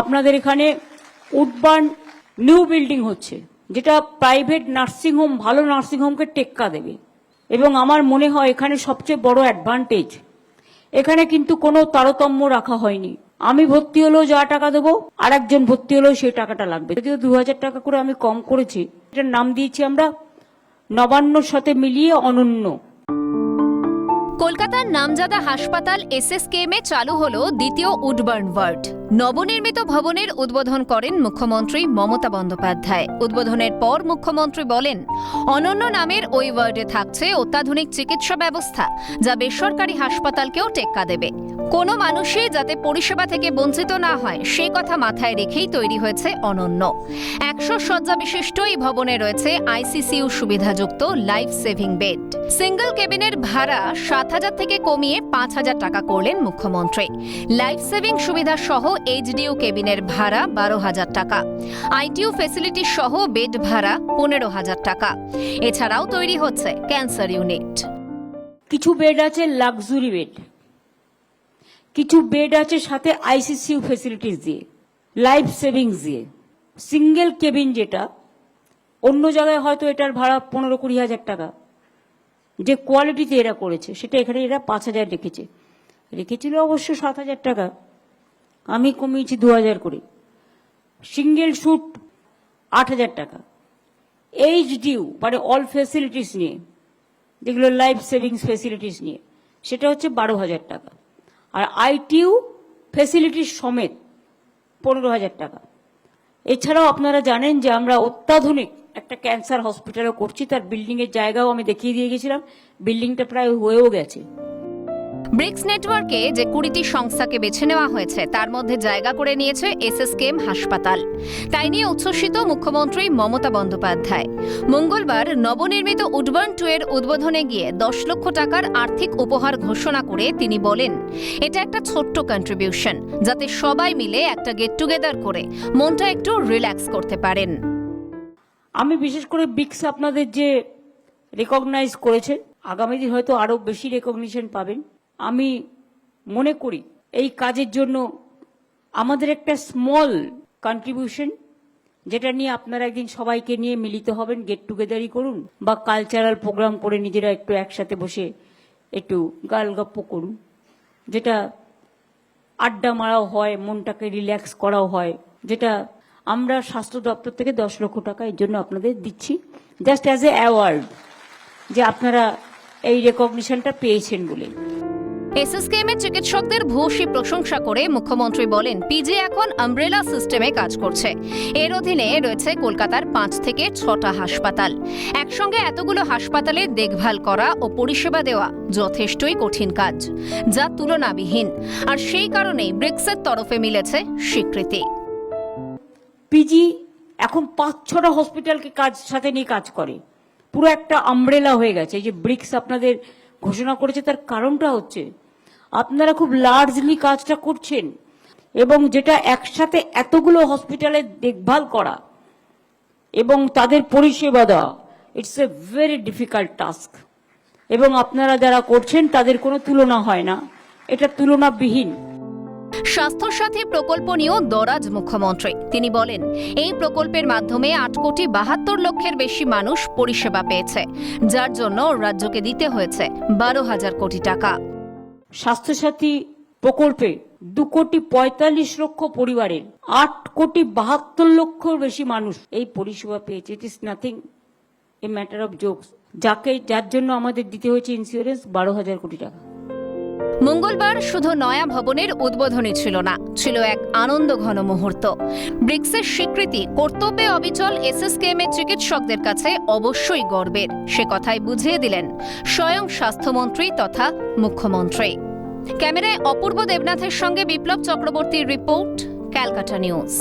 আপনাদের এখানে Woodburn new building হচ্ছে, যেটা প্রাইভেট নার্সিংহোম ভালো নার্সিংহোমকে টেক্কা দেবে। এবং আমার মনে হয় এখানে সবচেয়ে বড় অ্যাডভান্টেজ, এখানে কিন্তু কোনো তারতম্য রাখা হয়নি। আমি ভর্তি হলেও যা টাকা দেবো আর একজন ভর্তি হলেও সেই টাকাটা লাগবে। যদিও দু হাজার টাকা করে আমি কম করেছি, এটার নাম দিয়েছি আমরা নবান্নর সাথে মিলিয়ে অনন্য। কলকাতার নামজাদা হাসপাতাল এসএসকেএমে চালু হল দ্বিতীয় উডবার্ন ওয়ার্ড। নবনির্মিত ভবনের উদ্বোধন করেন মুখ্যমন্ত্রী মমতা বন্দ্যোপাধ্যায়। উদ্বোধনের পর মুখ্যমন্ত্রী বলেন, অনন্য নামের ওই ওয়ার্ডে থাকছে অত্যাধুনিক চিকিৎসা ব্যবস্থা, যা বেসরকারি হাসপাতালকেও টেক্কা দেবে। কোনো মানুষই যাতে পরিষেবা থেকে বঞ্চিত না হয়, সে কথা মাথায় রেখেই তৈরি হয়েছে অনন্য। একশো শয্যা বিশিষ্ট এই ভবনে রয়েছে আইসিসিউ সুবিধাযুক্ত লাইফ সেভিং বেড। সিঙ্গল কেবিনের ভাড়া সাত হাজার থেকে কমিয়ে পাঁচ হাজার টাকা করলেন মুখ্যমন্ত্রী। লাইফ সেভিং সুবিধা সহ এইচডিউ কেবিনের ভাড়া বারো হাজার টাকা। আইটিউ ফেসিলিটি সহ বেড ভাড়া পনেরো হাজার টাকা। এছাড়াও তৈরি হচ্ছে ক্যান্সার ইউনিট। কিছু বেড আছে, লাক্সুরি বেড। কিছু বেড আছে সাথে আইসিসিউ ফেসিলিটিস দিয়ে লাইফ সেভিংস দিয়ে। সিঙ্গেল কেবিন যেটা, অন্য জায়গায় হয়তো এটার ভাড়া পনেরো কুড়ি হাজার টাকা। যে কোয়ালিটিতে এরা করেছে, সেটা এখানে এরা পাঁচ হাজার রেখেছে। রেখেছিল অবশ্য সাত হাজার টাকা। আমি কমিয়েছি দু হাজার করে। সিঙ্গেল শুট আট হাজার টাকা। এইচ ডিউ মানে অল ফেসিলিটিস নিয়ে, যেগুলো লাইফ সেভিংস ফেসিলিটিস নিয়ে, সেটা হচ্ছে বারো হাজার টাকা। আর আইটিউ ফেসিলিটি সমেত পনেরো হাজার টাকা। এছাড়াও আপনারা জানেন যে আমরা অত্যাধুনিক একটা ক্যান্সার হসপিটালও করছি, তার বিল্ডিংয়ের জায়গাও আমি দেখিয়ে দিয়ে গেছিলাম। বিল্ডিংটা প্রায় হয়েও গেছে। ব্রিক্স নেটওয়ার্কে যে কুড়িটি সংস্থাকে বেছে নেওয়া হয়েছে, তার মধ্যে জায়গা করে নিয়েছে এসএসকেএম হাসপাতাল। তাই নিয়ে উচ্ছ্বসিত মুখ্যমন্ত্রী মমতা বন্দ্যোপাধ্যায়। মঙ্গলবার নবনির্মিত উডবার্ন টু এর উদ্বোধনে গিয়ে দশ লক্ষ টাকার আর্থিক উপহার ঘোষণা করে তিনি বলেন, এটা একটা ছোট্ট কন্ট্রিবিউশন যাতে সবাই মিলে একটা গেট টুগেদার করে মনটা একটু রিল্যাক্স করতে পারেন। আমি বিশেষ করে বিক্স আপনাদের যে রেকগনাইজ করেছে, আগামী দিন হয়তো আরও বেশি রেকগনিশন পাবেন। আমি মনে করি এই কাজের জন্য আমাদের একটা স্মল কন্ট্রিবিউশন যেটা নিয়ে আপনারা একদিন সবাইকে নিয়ে মিলিত হবেন গেট টুগেদারই করুন, বা কালচারাল প্রোগ্রাম করে নিজেরা একটু একসাথে বসে একটু গালগপ্প করুন, যেটা আড্ডা মারাও হয়, মনটাকে রিল্যাক্স করাও হয়, যেটা আমরা স্বাস্থ্য দপ্তর থেকে দশ লক্ষ টাকা এর জন্য আপনাদের দিচ্ছি জাস্ট অ্যাজ এ অ্যাওয়ার্ড যে আপনারা এই রেকগনিশনটা পেয়েছেন বলে। এসএসকেএম এর চিকিৎসকদের ভূয়সী প্রশংসা করে মুখ্যমন্ত্রী বলেন, পিজি এখন আমব্রেলা সিস্টেমে কাজ করছে। এর অধীনে রয়েছে কলকাতার পাঁচ থেকে ছটা হাসপাতাল। একসঙ্গে এতগুলো হাসপাতালে দেখভাল করা ও পরিষেবা দেওয়া যথেষ্টই কঠিন কাজ, যা তুলনাবিহীন। আর সেই কারণেই ব্রিক্সের তরফে মিলেছে স্বীকৃতি। পিজি এখন পাঁচ, ছটা হসপিটালকে কাজ, সাথে নিয়ে কাজ করে। পুরো একটা আমব্রেলা হয়ে গেছে। এই যে ব্রিক্স আপনাদের ঘোষণা করেছে, তার কারণটা হচ্ছে আপনারা খুব লার্জলি কাজটা করছেন এবং যেটা একসাথে এতগুলো হসপিটালের দেখভাল করা এবং তাদের পরিষেবা দেওয়া it's a very difficult task এবং আপনারা যারা করছেন, তাদের কোনো তুলনা হয় না। এটা তুলনাবিহীন। স্বাস্থ্যসাথী প্রকল্প নিয়েও দরাজ মুখ্যমন্ত্রী। তিনি বলেন, এই প্রকল্পের মাধ্যমে আট কোটি বাহাত্তর লক্ষের বেশি মানুষ পরিষেবা পেয়েছে, যার জন্য রাজ্যকে দিতে হয়েছে বারো হাজার কোটি টাকা। স্বাস্থ্যসাথী প্রকল্পে দু কোটি পঁয়তাল্লিশ লক্ষ পরিবারের আট কোটি বাহাত্তর লক্ষর বেশি মানুষ এই পরিষেবা পেয়েছে। It is nothing a matter of jokes যাকে, যার জন্য আমাদের দিতে হয়েছে ইন্স্যুরেন্স বারো হাজার কোটি টাকা। মঙ্গলবার শুধু নয়া ভবনের উদ্বোধনী ছিল না, ছিল এক আনন্দ ঘন মুহূর্ত। ব্রিক্সের স্বীকৃতি, কর্তব্যে অবিচল এসএসকেএম এর চিকিৎসকদের কাছে অবশ্যই গর্বের। সে কথাই বুঝিয়ে দিলেন স্বয়ং স্বাস্থ্যমন্ত্রী তথা মুখ্যমন্ত্রী। ক্যামেরায় অপূর্ব দেবনাথের সঙ্গে বিপ্লব চক্রবর্তীর রিপোর্ট ক্যালকাটা নিউজ।